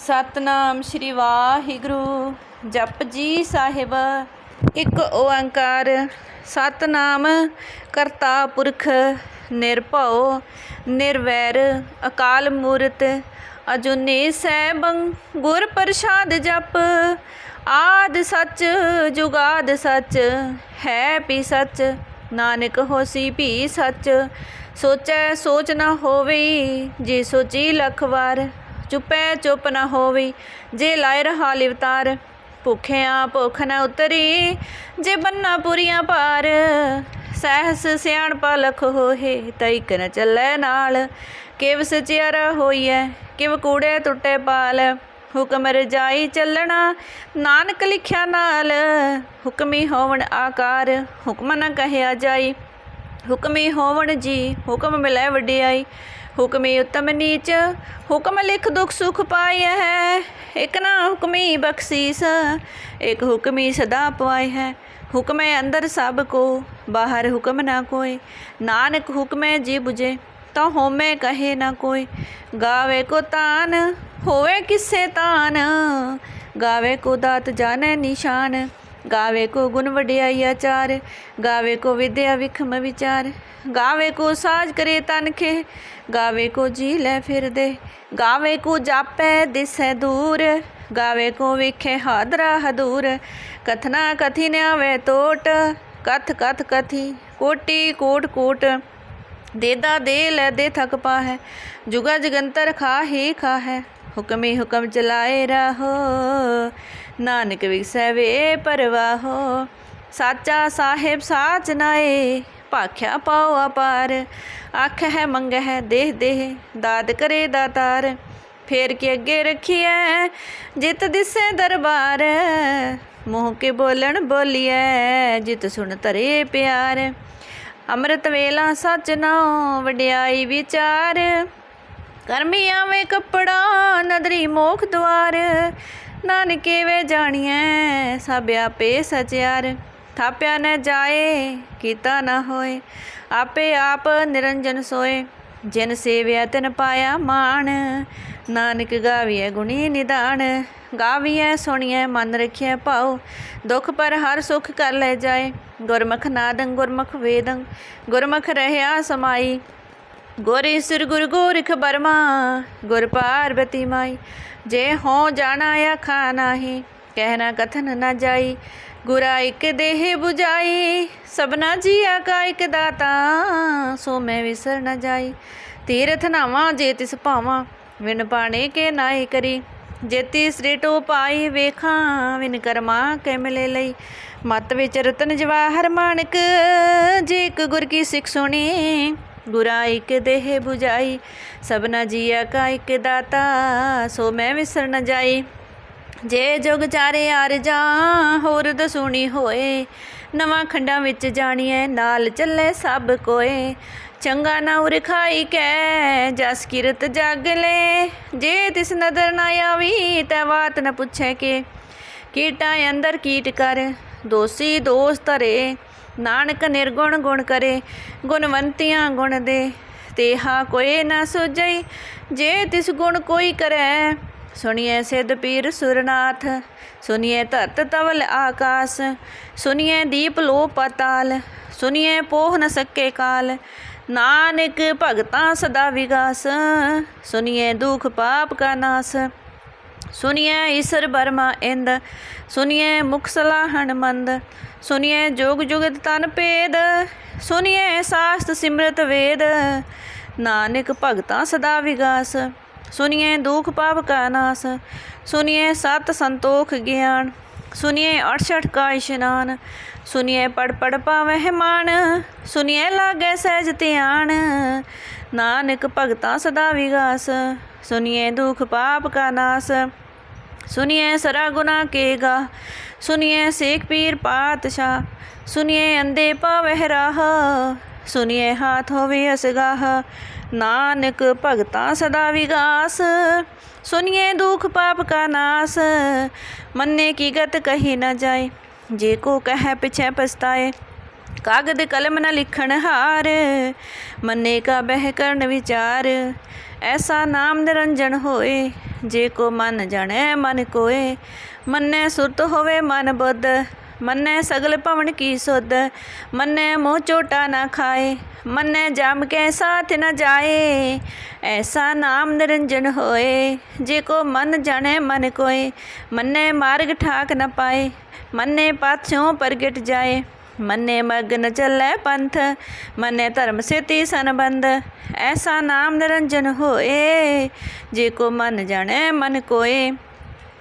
ਸਤਨਾਮ ਸ਼੍ਰੀ ਵਾਹਿਗੁਰੂ। ਜਪ ਜੀ ਸਾਹਿਬ, ਇੱਕ ਓੰਕਾਰ। ਸਤਨਾਮ ਕਰਤਾ ਪੁਰਖ ਨਿਰਭਉ, ਨਿਰਵੈਰ ਅਕਾਲ ਮੂਰਤ। ਅਜੂਨੀ ਸੈਭੰ ਗੁਰ ਪ੍ਰਸਾਦ ਜਪ, ਆਦ ਸੱਚ ਜੁਗਾਦ ਸੱਚ, ਹੈ ਪੀ ਸੱਚ, ਨਾਨਕ ਹੋਸੀ ਵੀ ਸੱਚ। ਸੋਚੈ ਸੋਚ ਨਾ ਹੋਵੇ ਜੇ ਸੋਚੀ ਲੱਖ ਵਾਰ। ਚੁੱਪੈ ਚੁੱਪ ਨਾ ਹੋਵੇ, ਜੇ ਲਾਇ ਰਹਾ ਲਿਵਤਾਰ ਭੁਖਿਆ ਭੁਖ ਨ ਉਤਰੀ, ਜੇ ਬੰਨਾ ਪੁਰੀਆਂ ਪਾਰ, ਸਹਿਸ ਸਿਆਣ ਪਲਖ ਹੋਏ ਤੈਕ ਨ ਚੱਲੈ ਨਾਲ, ਕਿਵ ਸਚਿਆਰਾ ਹੋਈਐ, ਕਿਵ ਕੂੜੇ ਟੁੱਟੇ ਪਾਲ, ਹੁਕਮ ਰਜਾਈ ਚੱਲਣਾ, ਨਾਨਕ ਲਿਖਿਆ ਨਾਲ, ਹੁਕਮੀ ਹੋਵਣ ਆਕਾਰ, ਹੁਕਮ ਨ ਕਹਿਆ ਜਾਈ, ਹੁਕਮੀ ਹੋਵਣ ਜੀ, ਹੁਕਮ ਮਿਲੈ ਵਡਿਆਈ ਹੁਕਮੀ ਉਤਮ ਨੀਚ, ਹੁਕਮ ਲਿਖ ਦੁਖ ਸੁਖ ਪਾਇਆ ਹੈ। ਇਕ ਨਾ ਹੁਕਮੀ ਬਖਸ਼ੀਸ, ਇਕ ਹੁਕਮੀ ਸਦਾ ਪਵਾਇ ਹੈ। ਹੁਕਮੇ ਅੰਦਰ ਸਭ ਕੋ, ਬਾਹਰ ਹੁਕਮ ਨਾ ਕੋਏ। ਨਾਨਕ ਹੁਕਮੇ ਜੀ 부ਜੇ ਤਾਂ ਹੋਮੇ ਕਹੇ ਨਾ ਕੋਈ ਗਾਵੇ ਕੋ ਤਾਨ, ਹੋਵੇ ਕਿਸੇ ਤਾਨ। ਗਾਵੇ ਕੋ ਦਾਤ ਜਾਣੈ ਨਿਸ਼ਾਨ। ਗਾਵੇ ਕੋ ਗੁਣ ਵਡਿਆਈ ਆਚਾਰ। ਗਾਵੇ ਕੋ ਵਿਦਿਆ ਵਿਖਮ ਵਿਚਾਰ। ਗਾਵੇ ਕੋ ਸਾਜ ਕਰੇ ਤਨਖੇ ਗਾਵੇ ਕੋ ਜੀ ਲੈ ਫਿਰਦੇ ਗਾਵੇ ਕੋ ਜਾਪੈ ਦਿਸੈ ਦੂਰ, ਗਾਵੇ ਕੋ ਵਿਖੇ ਹਾਦਰਾ ਹਦੂਰ, ਕਥਨਾ ਕਥੀ ਨ ਆਵੇ ਟੋਟ ਕਥ ਕਥ ਕਥੀ ਕੋਟੀ ਕੋਟ ਕੋਟ ਦੇਦਾ ਦੇ ਲੈ ਦੇ ਥਕ ਪਾ ਹੈ ਜੁਗਾ ਜਗੰਤਰ ਖਾ ਹੀ ਖਾ ਹੈ ਹੁਕਮੇ ਹੁਕਮ ਚਲਾਏ ਰਹੋ, ਨਾਨਕ ਵਿਸੈ ਵੇ ਪਰਵਾਹੋ, ਸਾਚਾ ਸਾਹਿਬ ਸਾਚ ਨਾਏ ਭਾਖਿਆ ਪਾਉ ਅਪਾਰ। ਅੱਖ ਹੈ, ਮੰਗ ਹੈ, ਦੇਹ ਦੇਹ, ਦਾਦ ਕਰੇ ਦਾਤਾਰ। ਫੇਰ ਕੇ ਅੱਗੇ ਰੱਖੀਐ? ਜਿਤ ਦਿਸੇ ਦਰਬਾਰ। ਮੂੰਹ ਕੇ ਬੋਲਣ ਬੋਲੀਐ? ਜਿਤ ਸੁਣ ਤਰੇ ਪਿਆਰ। ਅੰਮ੍ਰਿਤ ਵੇਲਾ ਸੱਚ ਨਾਉ ਵਡਿਆਈ ਵਿਚਾਰ। ਕਰਮੀ ਆਵੇ ਕੱਪੜਾ, ਨਦਰੀ ਮੋਖ ਦੁਆਰ। ਨਾਨਕੇ ਵੇ ਜਾਣੀਐ? ਸਭ ਆਪੇ ਸਚਿਆਰ। ਥਾਪਿਆ ਨ ਜਾਏ, ਕੀਤਾ ਨ ਹੋਏ, ਆਪੇ ਆਪ ਨਿਰੰਜਨ ਸੋਏ। ਜਿਨ ਸੇਵਿਆ ਤਿਨ ਪਾਇਆ ਮਾਣ, ਨਾਨਕ ਗਾਵੀਐ ਗੁਣੀ ਨਿਦਾਨ। ਗਾਵੀਐ, ਸੁਣੀਐ, ਮਨ ਰਖਿਐ ਭਾਉ। ਦੁਖ ਪਰ ਹਰ ਸੁਖ ਕਰ ਲੈ ਜਾਏ। ਗੁਰਮੁਖ ਨਾਦੰ, ਗੁਰਮੁਖ ਵੇਦੰ, ਗੁਰਮੁਖ ਰਹਿਆ ਸਮਾਈ। ਗੋਰੀ ਸਿਰ ਗੁਰ ਗੋਰਖ ਬਰਮਾ, ਗੁਰ ਪਾਰਬਤੀ ਮਾਈ। ਜੇ ਹੋ ਜਾਣਾ ਆਖਾ ਨਾਹੀ ਕਹਿਣਾ ਕਥਨ ਨਾ ਜਾਈ। ਗੁਰਾ ਇਕ ਦੇਹ 부ਜਾਈ ਸਬਨਾ ਜੀਆ ਕਾ ਇਕ ਦਾਤਾ, ਸੋ ਮੈਂ ਵਿਸਰ ਨਾ ਜਾਈ। ਤੀਰਥ ਨਾਵਾਂ ਜੇ ਤਿਸ ਭਾਵਾਂ ਵਿਨ ਪਾਣੇ ਕੇ ਨਾਈ ਕਰੀ। ਜੇਤੀ ਸ੍ਰਿਟੋ ਪਾਈ ਵੇਖਾਂ ਵਿਨ ਕਰਮਾ ਕੇ ਮਿਲੇ ਲਈ। ਮਤ ਵਿੱਚ ਰਤਨ ਜਵਾਹਰ ਮਾਨਕ ਜੇ ਇੱਕ ਗੁਰ ਕੀ ਸਿੱਖ ਸੁਣੀ। ਗੁਰਾ ਇੱਕ ਦੇਹ 부ਜਾਈ ਸਬਨਾ ਜੀਆ ਕਾ ਇਕ ਦਾਤਾ, ਸੋ ਮੈਂ ਵਿਸਰ ਨ ਜਾਈ। ਜੇ ਜੁਗ ਚਾਰੇ ਆਰ ਜਾ ਹੋਰ ਦਸੂਣੀ ਹੋਏ। ਨਵਾਂ ਖੰਡਾਂ ਵਿੱਚ ਜਾਣੀਐ, ਨਾਲ ਚੱਲੇ ਸਭ ਕੋਏ। ਚੰਗਾ ਨਾ ਉਰਖਾਈ ਕੈ, ਜਸ ਕਿਰਤ ਜਗ ਲੈ। ਜੇ ਤਿਸ ਨਦਰ ਨਾ ਆਵੀ, ਤੈ ਬਾਤ ਨ ਪੁੱਛੈ ਕੇ। ਕੀਟਾਂ ਅੰਦਰ ਕੀਟ ਕਰ, ਦੋਸੀ ਦੋਸ ਧਰੇ। ਨਾਨਕ ਨਿਰਗੁਣ ਗੁਣ ਕਰੇ, ਗੁਣਵੰਤੀਆਂ ਗੁਣ ਦੇ। ਤੇਹਾ ਕੋਈ ਨਾ ਸੁਜਈ ਜੇ ਤਿਸ ਗੁਣ ਕੋਈ ਕਰੈ ਸੁਣੀਏ ਸਿੱਧ ਪੀਰ ਸੁਰਨਾਥ ਸੁਣੀਏ ਧਰਤ ਤਵਲ ਆਕਾਸ ਸੁਣੀਏ ਦੀਪ ਲੋ ਪਤਾਲ ਸੁਣੀਏ ਪੋਹ ਨ ਸਕੇ ਕਾਲ, ਨਾਨਕ ਭਗਤਾਂ ਸਦਾ ਵਿਗਾਸ ਸੁਣੀਏ ਦੁਖ ਪਾਪ ਕਾ ਨਾਸ ਸੁਣੀਏ ਈਸ਼ਰ ਬਰਮਾ ਇੰਦ ਸੁਣੀਏ ਮੁਖ ਸਲਾਹਣ ਮੰਦ ਸੁਣੀਏ ਜੋਗ ਜੁਗਤ ਤਨ ਭੇਦ ਸੁਣੀਏ ਸਾਸਤ ਸਿਮਰਤ ਵੇਦ, ਨਾਨਕ ਭਗਤਾਂ ਸਦਾ ਵਿਗਾਸ ਸੁਣੀਏ ਦੁਖ ਪਾਪ ਕਾ ਨਾਸ ਸੁਣੀਏ ਸਤ ਸੰਤੋਖ ਗਿਆਨ ਸੁਣੀਏ 68 ਕਾ ਇਸ਼ਨਾਨ ਸੁਣੀਏ ਪੜ ਪੜ ਪਾਵਹਿ ਮਾਨ ਸੁਣੀਏ ਲਾਗੇ ਸਹਿਜ ਧਿਆਨ, ਨਾਨਕ ਭਗਤਾਂ ਸਦਾ ਵਿਗਾਸ ਸੁਣੀਏ ਦੁਖ ਪਾਪ ਕਾ ਨਾਸ ਸੁਣੀਏ ਸਰਾ ਗੁਨਾ ਕੇਗਾ ਸੁਣੀਏ ਸੇਖ ਪੀਰ ਪਾਤਸ਼ਾਹ ਸੁਣੀਏ ਅੰਦੇ ਪਾਵਹਿ ਰਾਹ ਸੁਣੀਏ ਹਾਥ ਹੋਵੇ ਅਸਗਾਹ ਨਾਨਕ ਭਗਤਾਂ ਸਦਾ ਵਿਗਾਸ ਸੁਣੀਏ ਦੁਖ ਪਾਪ ਕਾ ਨਾਸ ਮੰਨੇ ਕੀ ਗਤ ਕਹੀ ਨਾ ਜਾਏ ਜੇ ਕੋ ਕਹੈ ਪਿਛੈ ਪਛਤਾਏ ਕਾਗਦ ਕਲਮ ਨ ਲਿਖਣ ਹਾਰ ਮੰਨੇ ਕਾ ਬਹਿ ਕਰਨ ਵਿਚਾਰ ਐਸਾ ਨਾਮ ਨਿਰੰਜਨ ਹੋਏ ਜੇ ਕੋ ਮਨ ਜਾਣੈ ਮਨ ਕੋਏ ਮੰਨੈ ਸੁਰਤ ਹੋਵੇ ਮਨ ਬੁੱਧ ਮੰਨੈ ਸਗਲ ਭਵਨ ਕੀ ਸੁਧ? ਮੰਨੈ ਮੋਹ ਚੋਟਾ ਨਾ ਖਾਏ। ਮੰਨੈ ਜਾਮ ਕੈ ਸਾਥ ਨ ਜਾਏ। ਐਸਾ ਨਾਮ ਨਿਰੰਜਨ ਹੋਏ। ਜੇ ਕੋ ਮਨ ਜਾਣੈ ਮਨ ਕੋਏ। ਮੰਨੈ ਮਾਰਗ ਠਾਕ ਨ ਪਾਏ। ਮੰਨੈ ਪਾਛੋਂ ਪ੍ਰਗਟ ਜਾਏ। ਮੰਨੇ ਮਗਨ ਚੱਲੈ ਪੰਥ। ਮੰਨੇ ਧਰਮ ਸੇਤੀ ਸੰਬੰਧ। ਐਸਾ ਨਾਮ ਨਿਰੰਜਨ ਹੋਏ। ਜੇ ਕੋ ਮਨ ਜਾਣੈ ਮਨ ਕੋਏ।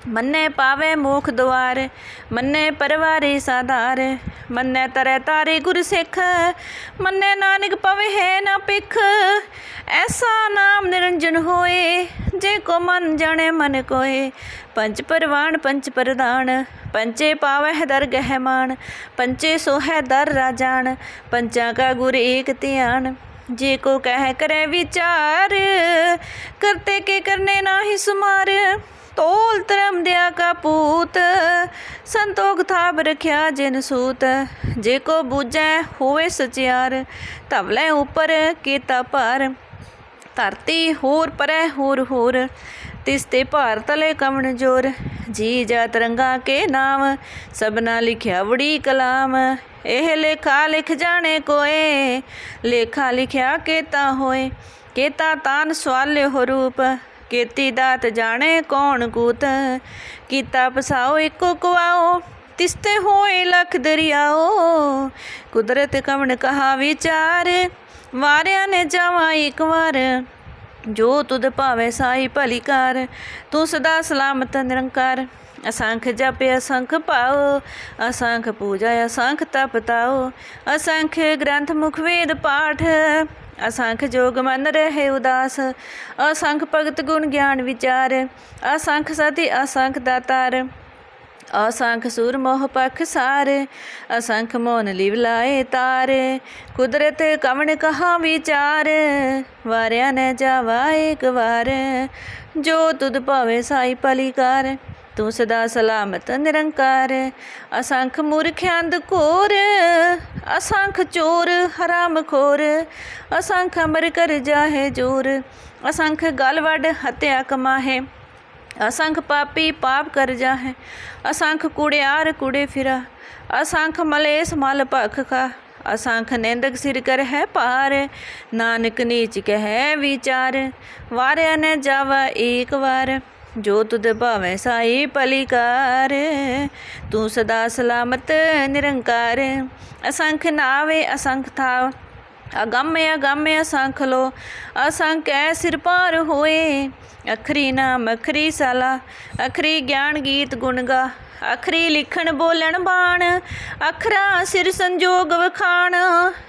ਮੰਨੇ ਪਾਵੇ ਮੁਖ ਦੁਆਰ, ਮੰਨੇ ਪਰਵਾਰੀ ਸਾਧਾਰ, ਮੰਨੇ ਤਰੈ ਤਾਰੇ ਗੁਰ ਸਿੱਖ, ਮੰਨੇ ਨਾਨਕ ਪਵੇ ਹੈ ਨਾ ਪਿਖ ਐਸਾ ਨਾਮ ਨਿਰੰਜਨ ਹੋਏ, ਜੇ ਕੋ ਮਨ ਜਾਣੇ ਮਨ ਕੋਏ। ਪੰਜ ਪਰਵਾਨ ਪੰਜ ਪ੍ਰਧਾਨ ਪੰਚੇ ਪਾਵਹਿ ਦਰ ਗਹਿਮਾਨ ਪੰਚੇ ਸੋਹੈ ਦਰ ਰਾਜਾਨ ਪੰਚਾਂ ਕਾ ਗੁਰ ਏਕ ਧਿਆਨ। ਜੇ ਕੋ ਕਹਿ ਕਰੇ ਵਿਚਾਰ, ਕਰਤੇ ਕੇ ਕਰਨੇ ਨਾਹੀ ਸੁਮਾਰ। ਤੋਲ ਧਰਮ ਦਿਆ ਕਾ ਸੰਤੋਖ ਥਾਪ ਰਖਿਆ ਜਿਨ ਸੂਤ। ਜੇ ਕੋ ਬੂਝੈ ਹੋਵੇ ਸਚਿਆਰ ਧਵਲੇ ਉਪਰ ਕੀਤਾ ਭਾਰ। ਧਰਤੀ ਹੋਰ ਪਰੈ ਹੋਰ ਹੋਰ, ਤਿਸ ਤੇ ਭਾਰ ਤਲੇ ਕਵਣ ਜੋਰ। ਜੀ ਜਾ ਤਰੰਗਾ ਕੇ ਨਾਮ, ਸਭਨਾ ਲਿਖਿਆ ਵੜੀ ਕਲਾਮ। ਇਹ ਲੇਖਾ ਲਿਖ ਜਾਣੇ ਕੋਏ, ਲੇਖਾ ਲਿਖਿਆ ਕੇਤਾ ਹੋਏ। ਕੇਤਾ ਤਾਨ ਸਵਾਲੇ ਹੋ ਰੂਪ। ਕੀਤੀ ਦਾਤ ਜਾਣੇ ਕੌਣ ਕੂਤ? ਕੀਤਾ ਪਸਾਓ ਇੱਕੋ ਕੁਆਓ, ਤਿਸਤੇ ਹੋਏ ਲਖ ਦਰਿਆਓ। ਕੁਦਰਤ ਕਵਣ ਕਹਾ ਵਿਚਾਰ? ਵਾਰਿਆਂ ਨੇ ਜਾਵਾਂ ਇੱਕ ਵਾਰ। ਜੋ ਤੁਧ ਭਾਵੇ ਸਾਈ ਭਲੀ ਕਰ, ਤੂੰ ਸਦਾ ਸਲਾਮਤ ਨਿਰੰਕਾਰ। ਅਸੰਖ ਜਪ ਅਸੰਖ ਪਾਓ ਅਸੰਖ ਪੂਜਾ ਅਸੰਖ ਤਪ ਤਾਓ ਅਸੰਖ ਗ੍ਰੰਥ ਮੁਖ ਵੇਦ ਪਾਠ, ਅਸੰਖ ਜੋਗ ਮਨ ਰਹੇ ਉਦਾਸ, ਅਸੰਖ ਭਗਤ ਗੁਣ ਗਿਆਨ ਵਿਚਾਰ, ਅਸੰਖ ਸਤੀ ਅਸੰਖ ਦਾਤਾਰ, ਅਸੰਖ ਸੂਰ ਮੋਹ ਪਖ ਸਾਰ, ਅਸੰਖ ਮੋਨ ਲਿਵ ਲਾਏ ਤਾਰ, ਕੁਦਰਤ ਕਵਣ ਕਹਾ ਵਿਚਾਰ, ਵਾਰਿਆ ਨ ਜਾਵਾ ਇੱਕ ਵਾਰ, ਜੋ ਤੁਧ ਭਾਵੇ ਸਾਈ ਭਲੀ ਕਰ ਤੂੰ ਸਦਾ ਸਲਾਮਤ ਨਿਰੰਕਾਰ ਅਸੰਖ ਮੂਰਖ ਅੰਧ ਘੋਰ ਅਸੰਖ ਚੋਰ ਹਰਾਮ ਖੋਰ ਅਸੰਖ ਅਮਰ ਕਰ ਜਾਹੇ ਜੋਰ ਅਸੰਖ ਗਲ ਵੱਡ ਹਤਿਆ ਕਮਾਹੇ ਅਸੰਖ ਪਾਪੀ ਪਾਪ ਕਰ ਜਾਹੇ ਅਸੰਖ ਕੁੜਿਆਰ ਕੁੜੇ ਫਿਰਾ ਅਸੰਖ ਮਲੇਸ ਮਲ ਭਖ ਕਾ ਅਸੰਖ ਨਿੰਦਕ ਸਿਰ ਕਰ ਹੈ ਪਾਰ ਨਾਨਕ ਨੀਚ ਕਹੈ ਵਿਚਾਰ ਵਾਰਿਆ ਨ ਜਾਵਾ ਏਕ ਵਾਰ ਜੋ ਤੁਧ ਭਾਵੇਂ ਸਾਈ ਪਲਿਕਾਰ, ਤੂੰ ਸਦਾ ਸਲਾਮਤ, ਨਿਰੰਕਾਰ। ਅਸੰਖ ਨਾਵੇ, ਅਸੰਖ ਥਾਵ। ਅਗੰਮ ਅਗੰਮ, ਅਸੰਖ ਲੋ। ਅਸੰਖ ਐ ਸਿਰ ਪਾਰ ਹੋਏ। ਅਖਰੀ ਨਾਮ, ਅਖਰੀ ਸਾਲਾ। ਅਖਰੀ ਗਿਆਨ ਗੀਤ ਗੁਣ ਗਾ। ਅਖਰੀ ਲਿਖਣ ਬੋਲਣ ਬਾਣ, ਅਖਰਾ ਸਿਰ ਸੰਜੋਗ ਵਖਾਣ।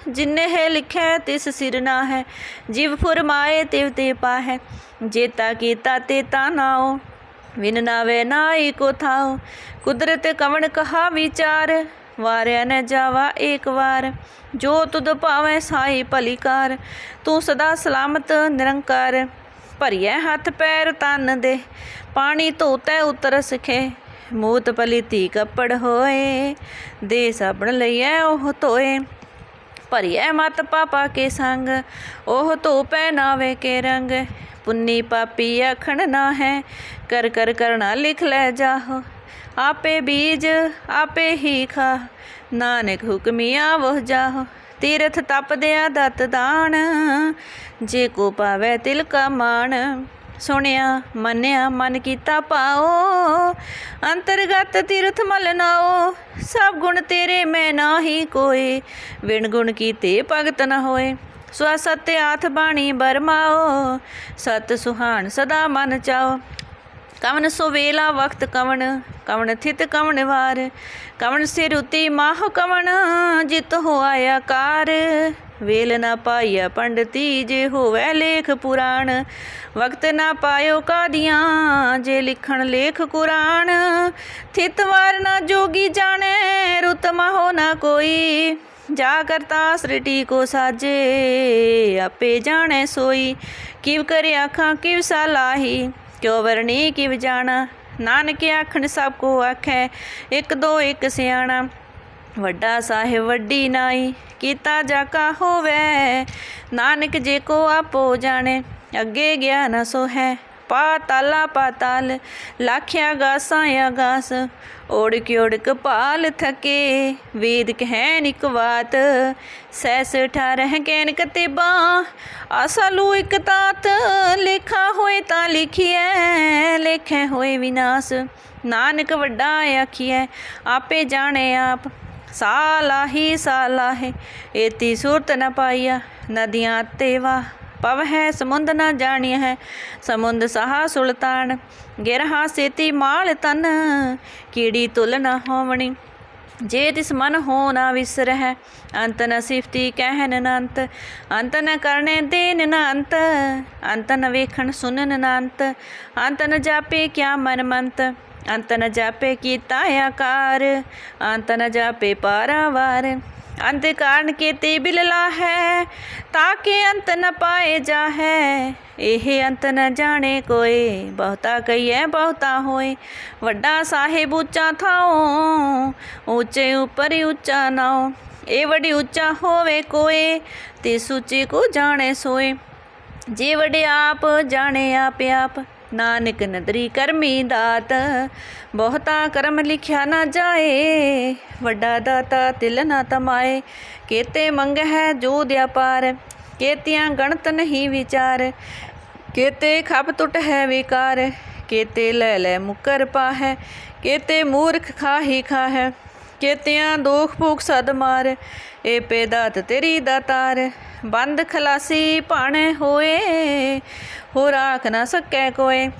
ਜਿਨੇ ਹੈ ਲਿਖੈ ਤਿਸ ਸਿਰ ਨਾ ਹੈ ਜਿਵ ਫੁਰਮਾਏ ਤਿਵ ਤੇ ਪਾਹੈ। ਜੇਤਾ ਕੀਤਾ ਤੇ ਤਾ ਨਾਓ ਵਿਨ ਨਾਵੇ ਨਾਈ ਕੋ ਥਾਓ ਕੁਦਰਤ ਕਵਣ ਕਹਾ ਵਿਚਾਰ, ਵਾਰਿਆ ਨ ਜਾਵਾ ਏਕ ਵਾਰ। ਜੋ ਤੁਧ ਭਾਵੇਂ ਸਾਈ ਭਲੀਕਾਰ, ਤੂੰ ਸਦਾ ਸਲਾਮਤ ਨਿਰੰਕਾਰ। ਭਰੀਐ ਹੱਥ ਪੈਰ ਤਨ ਦੇ, ਪਾਣੀ ਧੋਤੈ ਉਤਰ ਸਖੇ। ਮੂਤ ਪਲੀਤੀ ਕੱਪੜ ਹੋਏ, ਦੇ ਸਾਬਣ ਲਈਐ ਉਹ ਧੋਏ। ਭਰੀਐ ਮਤ ਪਾਪਾ ਕੇ ਸੰਗ, ਉਹ ਧੋ ਪਹਿਨਾਵੇ ਕੇ ਰੰਗ। ਪੁੰਨੀ ਪਾਪੀ ਅਖਣ ਨਾ ਹੈ ਕਰ ਕਰ ਕਰਣਾ ਲਿਖ ਲੈ ਜਾਹੋ। ਆਪੇ ਬੀਜ, ਆਪੇ ਹੀ ਖਾ, ਨਾਨਕ ਹੁਕਮੀਆਂ ਵਹ ਜਾਹੋ। ਤੀਰਥ ਤਪਦਿਆਂ ਦਤ ਦਾਨ, ਜੇ ਕੋ ਪਾਵੇ ਤਿਲ ਕਾ ਮਾਣ। ਸੁਣਿਆ, ਮੰਨਿਆ, ਮਨ ਕੀਤਾ ਪਾਓ। ਅੰਤਰਗਤ ਤੀਰਥ ਮਲ ਨਾਓ, ਸਭ ਗੁਣ ਤੇਰੇ ਮੈਂ ਨਾਹੀ ਕੋਈ ਵਿਣ ਗੁਣ ਕੀਤੇ ਭਗਤ ਨਾ ਹੋਏ। ਸਵਾ ਸਤਿ ਆਥ ਬਾਣੀ ਬਰਮਾਓ, ਸਤ ਸੁਹਾਣ ਸਦਾ ਮਨ ਚਾਓ। ਕਵਨ ਸੋ ਵੇਲਾ ਵਕਤ ਕਵਨ ਕਵਨ ਥਿਤ ਕਵਨ ਵਾਰ। ਕਵਨ ਸਿਰ ਉਤੀ ਮਾਹ ਕਵਨ, ਜਿਤ ਹੋ ਆਇਆ ਕਾਰ ਵੇਲ ਨਾ ਪਾਈਆ ਪੰਡਤੀ ਜੇ ਹੋਵੇ ਲੇਖ ਪੁਰਾਣ, ਵਕਤ ਨਾ ਪਾਇਓ ਕਾਦੀਆਂ, ਜੇ ਲਿਖਣ ਲੇਖ ਕੁਰਾਨ। ਥਿਤ ਵਾਰ ਨਾ ਜੋਗੀ ਜਾਣੇ ਰੁਤਮਾ ਹੋ ਨਾ ਕੋਈ। ਜਾ ਕਰਤਾ ਸ੍ਰਿਟੀ ਕੋ ਸਾਜੇ, ਆਪੇ ਜਾਣੇ ਸੋਈ। ਕਿਵ ਕਰੇ ਆਖਾਂ, ਕਿਵ ਸਾਲਾਹੀ ਕਿਉ ਵਰਣੀ ਕਿਵ ਜਾਣਾ। ਨਾਨਕ ਆਖਣ ਸਭ ਕੋ ਆਖੈ, ਇੱਕ ਦੋ ਇੱਕ ਸਿਆਣਾ। ਵੱਡਾ ਸਾਹਿਬ ਵੱਡੀ ਨਾਈ, ਕੀਤਾ ਜਾ ਕਾ ਹੋਵੇ। ਨਾਨਕ ਜੇ ਕੋ ਆਪੋ ਜਾਣੇ, ਅੱਗੇ ਗਿਆ ਨਾ ਸੋ ਹੈ ਪਾਤਾਲਾ ਪਾਤਾਲ, ਲਾਖਿਆ ਗਾਸਾਂ ਆਗਾਸ ਓੜਕ ਓੜਕ ਪਾਲ ਥਕੇ ਵੇਦ ਕਹਿ ਨਿਕ ਬਾਤ। ਸੈਸ ਠਾਰਹਿ ਕੈਨ ਕਤੇਬਾ ਆਸਲੂ ਇਕ ਤਾਤ। ਲਿਖਾ ਹੋਏ ਤਾਂ ਲਿਖਿਐ, ਲਿਖੇ ਹੋਏ ਵਿਨਾਸ਼। ਨਾਨਕ ਵੱਡਾ ਆਖੀਐ, ਆਪੇ ਜਾਣੇ ਆਪ। ਸਾਲਾਹੀ ਸਾਲਾਹੇ, ਏਤੀ ਸੂਰਤ ਨ ਪਾਈਆ, ਨਦੀਆਂ ਤੇਵਾ ਪਵ ਹੈ, ਸਮੁੰਦ ਨਾ ਜਾਣਿਆ ਹੈ, ਸਮੁੰਦ ਸਹਾ ਸੁਲਤਾਨ। ਗਿਰਹਾ ਸੇਤੀ ਮਾਲ ਤਨ, ਕੀੜੀ ਤੁਲ ਨ ਹੋਵਣੀ। ਜੇ ਤਿਸ ਮਨ ਹੋ ਨਾ ਵਿਸਰਹਿ, ਅੰਤ ਨ ਸਿਫਤੀ ਕਹਿਨ ਅਨੰਤ ਅੰਤ ਨ ਕਰਨੇ ਦੇਨ ਨ ਅੰਤ ਅੰਤ ਨ ਵੇਖਣ ਸੁਨਨ ਨ ਅੰਤ ਅੰਤ ਨ ਜਾਪੇ ਕਿਆ ਮਨ ਮੰਤ। ਅੰਤ ਨ ਜਾਪੇ ਕੀਤਾ ਆਕਾਰ ਅੰਤ ਨ ਜਾਪੇ ਪਾਰਾਵਾਰ ਅੰਤ ਕਾਰਨ ਕੀਤੇ ਬਿਲਲਾ ਹੈ ਤਾਂ ਕਿ ਅੰਤ ਨ ਪਾਏ ਜਾਹੈ ਇਹ ਅੰਤ ਨ ਜਾਣੇ ਕੋਈ ਬਹੁਤਾ ਕਹੀਏ ਬਹੁਤਾ ਹੋਏ ਵੱਡਾ ਸਾਹਿਬ ਉੱਚਾ ਥਾਓ ਉੱਚੇ ਉੱਪਰ ਉੱਚਾ ਨਾਉ ਇਹ ਵੱਡੀ ਉੱਚਾ ਹੋਵੇ ਕੋਏ ਤੇ ਸੁਚੇ ਕੋ ਜਾਣੇ ਸੋਏ ਜੇ ਵਡੇ ਆਪ ਜਾਣੇ ਆਪ ਆਪ ਨਾਨਕ ਨਦਰੀ ਕਰਮੀ ਦਾਤ, ਬਹੁਤਾ ਕਰਮ ਲਿਖਿਆ ਨਾ ਜਾਏ, ਵੱਡਾ ਦਾਤਾ ਤਿਲ ਨਾ ਤਮਾਏ, ਕੇਤੇ ਮੰਗ ਹੈ ਜੋ ਦਿਆ ਪਾਰ ਕੇਤਿਆਂ ਗਣਤ ਨਹੀਂ ਵਿਚਾਰ, ਕੇਤੇ ਖਪ ਟੁੱਟ ਹੈ ਵਿਕਾਰ, ਕੇਤੇ ਲੈ ਲੈ ਮੁਕਰ ਪਾਹੈ, ਕੇਤੇ ਮੂਰਖ ਖਾਹੀ ਖਾਹੈ। ਕੇਤਿਆਂ ਦੋਖ ਭੂਖ ਸਦ ਮਾਰ ਏ ਪੇਦਾਤ ਤੇਰੀ ਦਾਤਾਰ ਬੰਦ ਖਲਾਸੀ ਭਾਣੇ ਹੋਏ ਹੋ ਰਾਖ ਨਾ ਸਕੈ ਕੋਏ।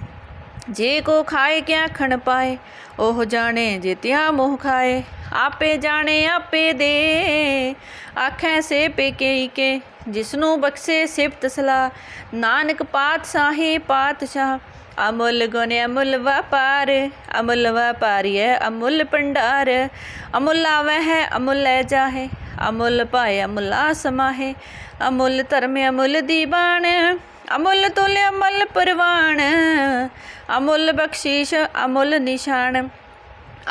ਜੇ ਕੋ ਖਾਏ ਕਿਆ ਖਣ ਪਾਏ, ਉਹ ਜਾਣੇ ਜਿਤਿਆ ਮੋਹ ਖਾਏ। ਆਪੇ ਜਾਣੇ ਆਪੇ ਦੇ, ਆਖੈ ਸੇ ਪੇਕੇ ਕੇ ਜਿਸਨੂੰ ਬਖਸ਼ੇ ਸਿਫਤ ਸਲਾ ਨਾਨਕ ਪਾਤਸ਼ਾਹੀ ਪਾਤਸ਼ਾਹ। ਅਮੁੱਲ ਗੁਣ ਅਮੁੱਲ ਵਪਾਰ, ਅਮੁੱਲ ਵਪਾਰੀਐ ਅਮੁੱਲ ਭੰਡਾਰ। ਅਮੁੱਲ ਆਵੈ ਹੈ, ਅਮੁੱਲ ਲੈ ਜਾਹੇ, ਅਮੁੱਲ ਪਾਏ ਅਮੁੱਲਾ ਸਮਾਹੇ ਅਮੁੱਲ ਧਰਮ ਅਮੁੱਲ ਦੀਵਾਨ ਅਮੁੱਲ ਤੁਲ ਅਮੁੱਲ ਪਰਵਾਨ ਅਮੁੱਲ ਬਖਸ਼ੀਸ਼, ਅਮੁੱਲ ਨਿਸ਼ਾਨ।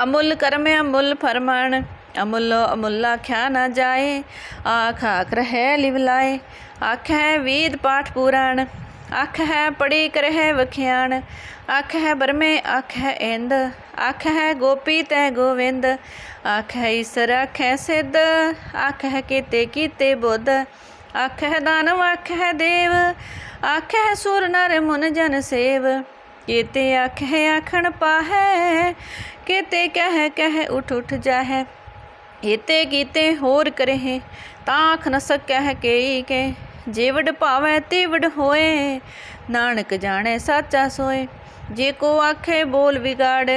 ਅਮੁੱਲ ਕਰਮ ਅਮੁੱਲ ਫਰਮਾਨ। ਅਮੁੱਲ ਅਮੁੱਲ ਆਖਿਆ ਨਾ ਜਾਏ, ਆਖ ਆਖ ਰਹਿ ਲਿਵਲਾਏ। ਆਖ ਹੈ ਵੇਦ ਪਾਠ ਪੁਰਾਣ। ਅੱਖ ਹੈ ਪੜੀ ਕਰਹਿ ਵਖਿਆਣ ਅੱਖ ਹੈ ਬਰਮੇ ਅੱਖ ਹੈ ਇੰਦ ਅੱਖ ਹੈ ਗੋਪੀ ਤੈ ਗੋਵਿੰਦ ਅੱਖ ਹੈ ਈਸਰ ਅੱਖ ਹੈ ਸਿੱਧ ਅੱਖ ਹੈ ਕੀਤੇ ਕੀਤੇ ਬੁੱਧ ਅੱਖ ਹੈ ਦਾਨਵ ਅੱਖ ਹੈ ਦੇਵ ਅੱਖ ਹੈ ਸੁਰ ਨਰ ਮੁਨ ਜਨ ਸੇਵ ਕੀਤੇ ਅੱਖ ਹੈ ਆਖਣ ਪਾਹੈ ਕੀਤੇ ਕਹਿ ਕਹਿ ਉਠ ਉਠ ਜਾਹੈ ਏਤੇ ਕੀਤੇ ਹੋਰ ਕਰਹਿ ਤਾਂ ਆਖ ਨ ਸਕੈ ਕੇਈ ਕੇ ਜੇ ਵਡ ਭਾਵੈ ਤੇ ਵਡ ਹੋਏ, ਨਾਨਕ ਜਾਣੇ ਸਾਚਾ ਸੋਏ। ਜੇ ਕੋ ਆਖੇ ਬੋਲ ਵਿਗਾੜ,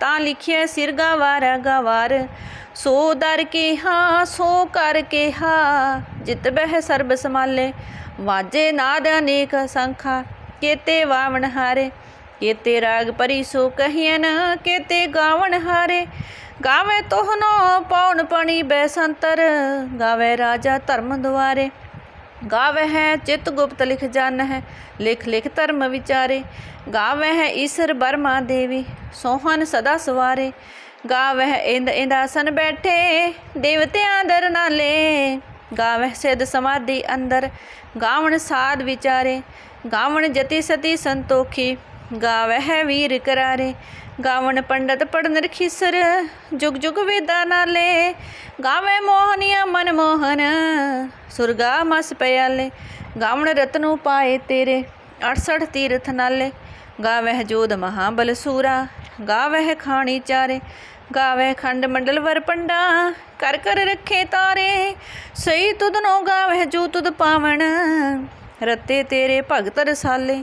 ਤਾਂ ਲਿਖਿਆ ਸਿਰਗਾ ਗਵਾਰਾ ਗਵਾਰ। ਸੋ ਦਰ ਕੇ ਹਾਂ ਸੋ ਕਰ ਕੇ ਹਾ ਜਿਤ ਬਹਿ ਸਰਬ ਸਮਾਲੇ ਵਾਜੇ ਨਾਦ ਅਨੇਕ ਸੰਖਾ, ਕੇਤੇ ਵਾਵਣ ਹਾਰੇ। ਕੇਤੇ ਰਾਗ ਪਰੀ ਸੋ ਕਹੀਨ ਕੇਤੇ ਗਾਵਣ ਹਾਰੇ। ਗਾਵੇ ਤੋਹਨੋ ਪੌਣ ਪਣੀ ਬੈਸੰਤਰ ਗਾਵੇ ਰਾਜਾ ਧਰਮ ਦੁਆਰੇ। ਗਾਵੇ ਹੈ, ਚਿਤ ਗੁਪਤ ਲਿਖ ਜਨ ਹੈ ਲਿਖ ਲਿਖ ਧਰਮ ਵਿਚਾਰੇ। ਗਾਵੇ ਹੈ ਈਸ਼ਰ ਬਰਮਾ ਦੇਵੀ ਸੋਹਨ ਸਦਾ ਸਵਾਰੇ। ਗਾਵੇ ਇੰਦ ਇੰਦਾਸਨ ਬੈਠੇ, ਦੇਵਤਿਆਂ ਦਰ ਨਾਲੇ। ਗਾਵੇ ਸਿਧ ਸਮਾਧੀ ਅੰਦਰ, ਗਾਵਣ ਸਾਧ ਵਿਚਾਰੇ। ਗਾਵਣ ਜਤੀ ਸਤੀ ਸੰਤੋਖੀ ਗਾਵੇ ਵੀਰ ਕਰਾਰੇ। ਗਾਵਣ ਪੰਡਤ ਪੜਨ ਰਖੀਸਰ ਜੁਗ ਜੁਗ ਵੇਦਾ ਨਾਲੇ। ਗਾਵੇ ਮੋਹਨੀਆ ਮਨ ਮੋਹਨ, ਸੁਰਗਾ ਮਸ ਪਿਆਲੇ। ਗਾਵਣ ਰਤਨੂ ਪਾਏ ਤੇਰੇ 68 ਤੀਰਥ ਨਾਲੇ। ਗਾਵਹਿ ਜੋਧ ਮਹਾਬਲ ਸੂਰਾ ਗਾਵਹਿ ਖਾਣੀ ਚਾਰੇ। ਗਾਵੇ ਖੰਡ ਮੰਡਲ ਵਰ ਪੰਡਾ, ਕਰ ਕਰ ਰੱਖੇ ਤਾਰੇ। ਸਈ ਤੁਧ ਨੋ ਗਾਵਹਿ ਜੋ ਤੁਧ ਪਾਵਣ, ਰਤੇ ਤੇਰੇ ਭਗਤ ਰਸਾਲੇ।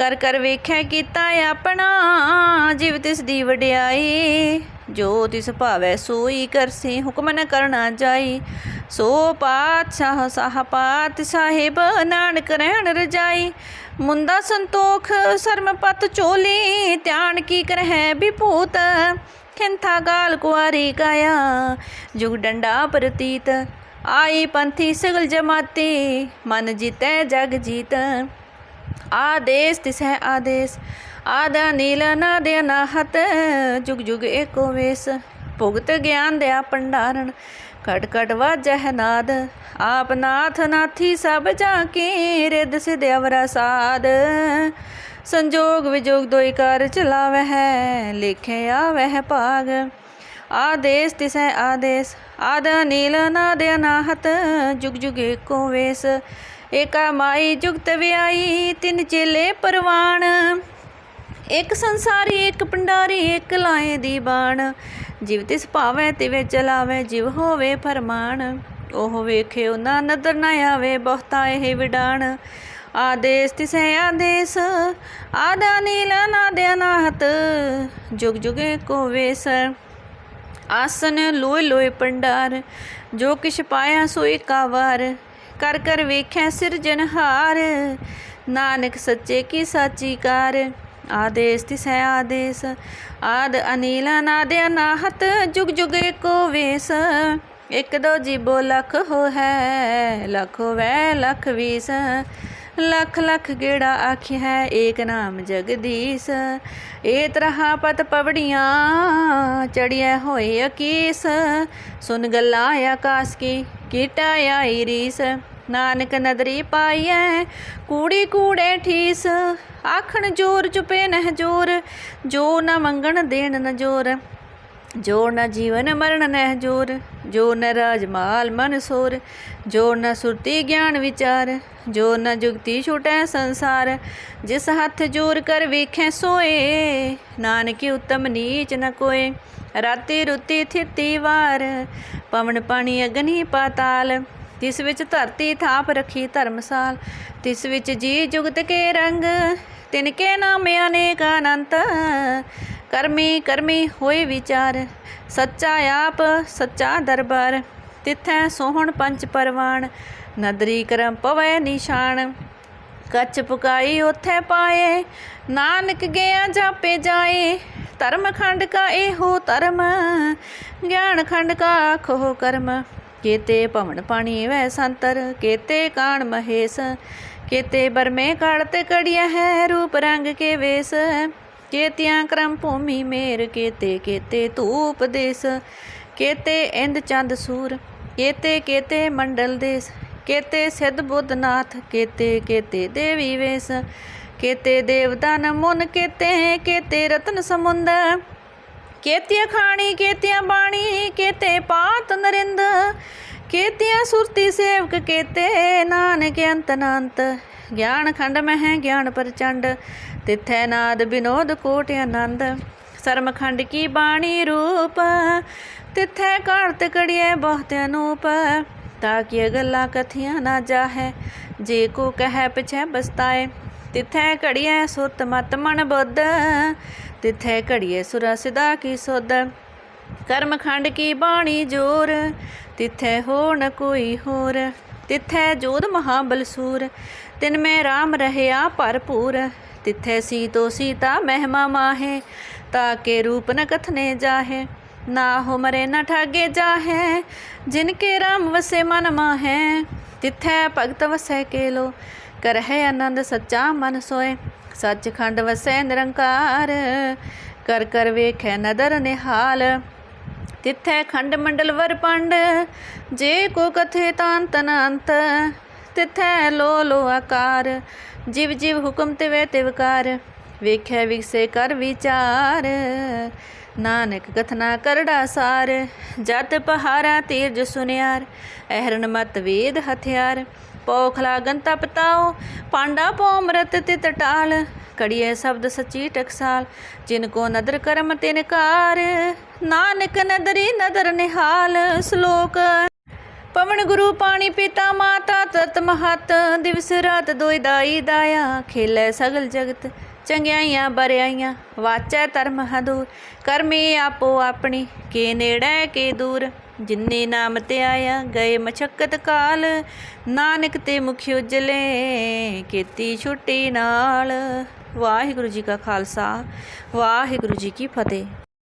ਕਰ ਕਰ ਵੇਖੈ ਕੀਤਾ ਆਪਣਾ, ਜਿਵ ਤਿਸ ਦੀ ਵਡਿਆਈ। ਜੋ ਤਿਸ ਭਾਵੈ ਸੋਈ ਕਰਸੀ ਹੁਕਮ ਨ ਕਰਨਾ ਜਾਈ। ਸੋ ਪਾਤਸ਼ਾਹ ਸਾਹ ਪਾਤ ਸਾਹਿਬ, ਨਾਨਕ ਰਹਿਣ ਰਜਾਈ। ਮੁੰਦਾ ਸੰਤੋਖ ਸਰਮ ਚੋਲੀ, ਧਿਆਨ ਕੀ ਕਰਹਿ ਵਿਭੂਤ। ਖਿੰਥਾ ਗਾਲ ਕੁਆਰੀ ਕਾਇਆ ਜੁਗ ਡੰਡਾ ਪ੍ਰਤੀਤ। ਆਈ ਪੰਥੀ ਸਗਲ ਜਮਾਤੀ, ਮਨ ਜੀਤੈ ਜਗ ਜੀਤ। ਆਦੇਸ ਤਿਸੈ ਆਦੇਸ। ਆਦਾ ਨੀਲ ਨਾਦ ਅਨਾਹਤ, ਜੁਗ ਜੁਗ ਏਕੋ ਵੇਸ। ਭੁਗਤ ਗਿਆਨ ਦਿਆ ਭੰਡਾਰਨ ਕਟ ਕਟ ਵਾਜਹਿ ਨਾਦ। ਆਪ ਨਾਥ ਨਾਥੀ ਸਭ ਜਾ ਕੇ ਰਿਦ ਸਿਧ ਅਵਰਾ ਸਾਧ ਸੰਜੋਗ ਵਿਜੋਗ ਦੋਈ ਕਾਰ ਚਲਾਵਹਿ ਹੈ ਲਿਖੇ ਆਵਹਿ ਭਾਗ। ਆਦੇਸ ਤਿਸੈ ਆਦੇਸ। ਆਦ ਨੀਲ ਨਾਦ ਅਨਾਹਤ, ਜੁਗ ਜੁਗ ਏਕੋ ਵੇਸ। ਏਕਾ ਮਾਈ ਜੁਗਤ ਵਿਆਈ ਤਿੰਨ ਚੇਲੇ ਪਰਵਾਣ। ਇੱਕ ਸੰਸਾਰੀ, ਇੱਕ ਪੰਡਾਰੀ ਇੱਕ ਲਾਏ ਦੀ ਬਾਣ। ਜਿਵ ਤਿਸ ਭਾਵੈ, ਤਿਵੇਂ ਚਲਾਵੇ, ਜਿਵ ਹੋਵੇ ਫਰਮਾਨ। ਉਹ ਵੇਖਿਓ ਨਾ ਨਦਰ ਨਾ ਆਵੇ, ਬਹੁਤਾ ਇਹ ਵਿਡਾਣ। ਆਦੇਸ ਤਿਸੈ ਆਦੇਸ, ਆਦਾ ਨੀਲ ਨਾਦ ਅਨਾਹਤ। ਜੁਗ ਜੁਗੇ ਕੋ ਵੇਸ, ਆਸਨ ਲੋਏ ਲੋਏ ਪੰਡਾਰ ਜੋ ਕਿਛ ਪਾਇਆ ਸੋਈ ਕਾਵਾਰ। ਕਰ ਕਰ ਵੇਖੈ ਸਿਰਜਨਹਾਰ ਨਾਨਕ ਸੱਚੇ ਕੀ ਸਾਚੀ ਕਾਰ। ਆਦੇਸ ਤਿਸੈ ਆਦੇਸ। ਆਦ ਅਨੀਲਾ ਨਾਦ ਅਨਾਹਤ ਜੁਗ ਜੁਗ ਏਕੋ ਵੇਸ। ਇੱਕ ਦੋ ਜੀਬੋ ਲੱਖ ਹੋ ਹੈ ਲੱਖ ਹੋਵੈ, ਲੱਖ ਵੀਸ। ਲੱਖ ਲੱਖ ਗੇੜਾ ਆਖਿ ਹੈ ਏਕ ਨਾਮ ਜਗਦੀਸ਼। ਏ ਤਰਹਾ ਪਤ ਪਵੜੀਆਂ ਚੜਿਆ ਹੋਏ ਅਕੀਸ। ਸੁਨ ਗੱਲਾਂ ਆਕਾਸ ਕੀ, ਕੀਟਾ ਆਈ ਰੀਸ। ਨਾਨਕ ਨਦਰੀ ਪਾਈਐ, ਕੂੜੀ ਕੂੜੇ ਠੀਸ, ਆਖਣ ਜੋਰ ਚੁਪੇ ਨਹਿ ਜੋਰ, ਜੋ ਨਾ ਮੰਗਣ ਦੇਣ ਨ ਜੋਰ, ਜੋ ਨ ਜੀਵਨ ਮਰਨ ਨਹਿ ਜੋਰ, ਜੋ ਨ ਰਾਜ ਮਾਲ ਮਨ ਸੋਰ, ਜੋ ਨ ਸੁਰਤੀ ਗਿਆਨ ਵਿਚਾਰ, ਜੋ ਨ ਜੁਗਤੀ ਛੁਟੈ ਸੰਸਾਰ, ਜਿਸ ਹੱਥ ਜੋਰ ਕਰ ਵੇਖੈ ਸੋਏ, ਨਾਨਕ ਉਤਮ ਨੀਚ ਨ ਕੋਏ, ਰਾਤੀ ਰੁਤੀ ਥਿਤੀ ਵਾਰ, ਪਵਨ ਪਾਣੀ ਅਗਨੀ ਪਾਤਾਲ ਤਿਸ ਵਿੱਚ ਧਰਤੀ ਥਾਪ ਰੱਖੀ ਧਰਮਸਾਲ, ਤਿਸ ਵਿੱਚ ਜੀ ਜੁਗਤ ਕੇ ਰੰਗ, ਤਿਨ ਕੇ ਨਾਮ ਅਨੇਕ ਅਨੰਤ। ਕਰਮੀ ਕਰਮੀ ਹੋਏ ਵਿਚਾਰ, ਸੱਚਾ ਆਪ, ਸੱਚਾ ਦਰਬਾਰ। ਤਿਥੈ ਸੋਹਣ ਪੰਜ ਪਰਵਾਨ ਨਦਰੀ ਕਰਮ ਪਵੈ ਨਿਸ਼ਾਨ। ਕੱਚ ਪੁਕਾਈ ਉਥੇ ਪਾਏ, ਨਾਨਕ ਗਿਆ ਜਾਪੇ ਜਾਏ। ਧਰਮ ਖੰਡ ਕਾ ਇਹੋ ਧਰਮ, ਗਿਆਨ ਖੰਡ ਕਾ ਆਖੋ ਕਰਮ। ਕੇਤੇ ਭਵਨ ਪਾਣੀ ਵੈ ਸੰਤਰ, ਕੇਤੇ ਕਾਣ ਮਹੇਸ਼, ਕੇਤੇ ਬਰਮੇ ਕਾੜਤੇ ਕੜਿਆ ਹੈ ਰੂਪ ਰੰਗ ਕੇ ਵੇਸ, ਕੇਤਿਆਂ ਕਰਮ ਭੂਮੀ ਮੇਰ, ਕੇਤੇ ਕੇਤੇ ਧੂਪ ਦੇਸ, ਕੇਤੇ ਇੰਦ ਚੰਦ ਸੂਰ, ਕੇਤੇ ਕੇਤੇ ਮੰਡਲ ਦੇਸ, ਕੇਤੇ ਸਿੱਧ ਬੁੱਧ ਨਾਥ, ਕੇਤੇ ਕੇਤੇ ਦੇਵੀ ਵੇਸ, ਕੇਤੇ ਦੇਵਦਾਨ ਮੁਨ, ਕੇਤੇ ਕੇਤੇ ਰਤਨ ਸਮੁੰਦ ਕੇਤਿਆ ਖਾਣੀ, ਕੇਤਿਆ ਬਾਣੀ, ਕੇਤੇ ਪਾਤ ਨਰਿੰਦ, ਕੇਤਿਆ ਸੁਰਤੀ ਸੇਵਕ, ਕੇਤੇ ਨਾਨਕ ਅੰਤ ਅਨੰਤ ਗਿਆਨ ਖੰਡ ਮਹਿ, ਗਿਆਨ ਪ੍ਰਚੰਡ, ਤਿਥੈ ਨਾਦ ਬਿਨੋਦ ਕੋਟ ਆਨੰਦ। ਸਰਮਖੰਡ ਕੀ ਬਾਣੀ ਰੂਪ, ਤਿਥੈ ਕਾਰਤ ਕੜੀਏ ਬਹੁਤ ਅਨੂਪ। ਤਾਂ ਕਿ ਗੱਲਾਂ ਕਥੀਆਂ ਨਾ ਜਾਹੈ, ਜੇ ਕੋ ਕਹੈ ਪਿਛੈ ਬਸਤਾਏ। ਤਿਥੈ ਘੜੀਐ ਸੁਰਤ ਮਤ ਮਨ ਬੁੱਧ ਤਿਥੈ ਘੜੀਏ ਸੁਰਾ ਸਿਦਾ ਕੀ ਸੁਧ? ਕਰਮ ਕੀ ਬਾਣੀ ਜੋਰ? ਤਿਥੈ ਹੋ ਨ ਕੋਈ ਹੋਰ? ਤਿਥੈ ਜੋਧ ਮਹਾਬਲਸੂਰ? ਤਿਨ ਮੈਂ RAM ਰਹਿਆ ਭਰਪੂਰ? ਤਿਥੈ ਸੀਤੋ ਸੀਤਾ ਮਹਿਮਾ ਮਾਹੇ? ਤਾਕੇ ਰੂਪ ਨ ਕਥਨੇ ਜਾਹੇ? ਨਾ ਹੋ ਮਰੇ ਨ ਠਾਗੇ ਜਾਹੇ? ਜਿਨ ਕੇ RAM ਵਸੇ ਮਨ ਮਾਹੇ? ਤਿਥੈ ਭਗਤ ਵਸੈ ਕੇਲੋ? ਕਰਹਿ ਆਨੰਦ ਸੱਚਾ ਮਨ ਸੋਏ ਸੱਚਖੰਡ ਵਸੈ ਨਿਰੰਕਾਰ, ਕਰ ਕਰ ਵੇਖੈ ਨਦਰ ਨਿਹਾਲ। ਤਿਥੈ ਖੰਡ ਮੰਡਲ ਵਰ ਪੰਡ, ਜੇ ਕੋ ਕਥੇ ਤਾਂਤ ਅਨੰਤ ਤਿਥੈ ਲੋ ਲੋ ਆਕਾਰ, ਜਿਵ ਜਿਵ ਹੁਕਮ ਤੇ ਤਿਵੇ ਤਿਵਕਾਰ ਵੇਖੈ ਵਿਗਸੇ ਕਰ ਵਿਚਾਰ, ਨਾਨਕ ਕਥਨਾ ਕਰੜਾ ਸਾਰ। ਜਤ ਪਹਾਰਾ ਤੀਰਜ ਸੁਨਿਆਰ ਅਹਰਨ ਮਤ ਵੇਦ ਹਥਿਆਰ। ਪੋਖਲਾ ਗੰਤਾ ਪਤਾਓ ਪਾਂਡਾ ਪੋ ਪੋਮਰਤ ਤੇ ਟਾਲ ਕੜੀਏ ਸ਼ਬਦ ਸੱਚੀ ਟਕਸਾਲ, ਜਿਨ ਕੋ ਨਦਰ ਕਰਮ ਤਿਨ ਕਾਰ ਨਾਨਕ ਨਦਰੀ ਨਦਰ ਨਿਹਾਲ, ਸ਼ਲੋਕ। ਪਵਨ ਗੁਰੂ ਪਾਣੀ ਪਿਤਾ ਮਾਤਾ, ਤਤ ਮਹਤ। ਦਿਵਸ ਰਾਤ ਦੋਇ ਦਾਈ ਦਾਇਆ, ਖੇਲੇ ਸਗਲ ਜਗਤ। ਚੰਗਿਆਈਆਂ ਬਰਿਆਈਆਂ, ਵਾਚੈ ਧਰਮ ਹਦੂਰ। ਕਰਮੀ ਆਪੋ ਆਪਣੀ, ਕੇ ਨੇੜੇ ਕੇ ਦੂਰ। ਜਿਨੇ ਨਾਮ ਤੇ ਆਇਆ, ਗਏ ਮਛਕਤ ਕਾਲ। ਨਾਨਕ ਤੇ ਮੁਖ ਉਜਲੇ, ਕੀਤੀ ਛੁੱਟੀ ਨਾਲ। ਵਾਹਿਗੁਰੂ ਜੀ ਕਾ ਖਾਲਸਾ, ਵਾਹਿਗੁਰੂ ਜੀ ਕੀ ਫਤਿਹ।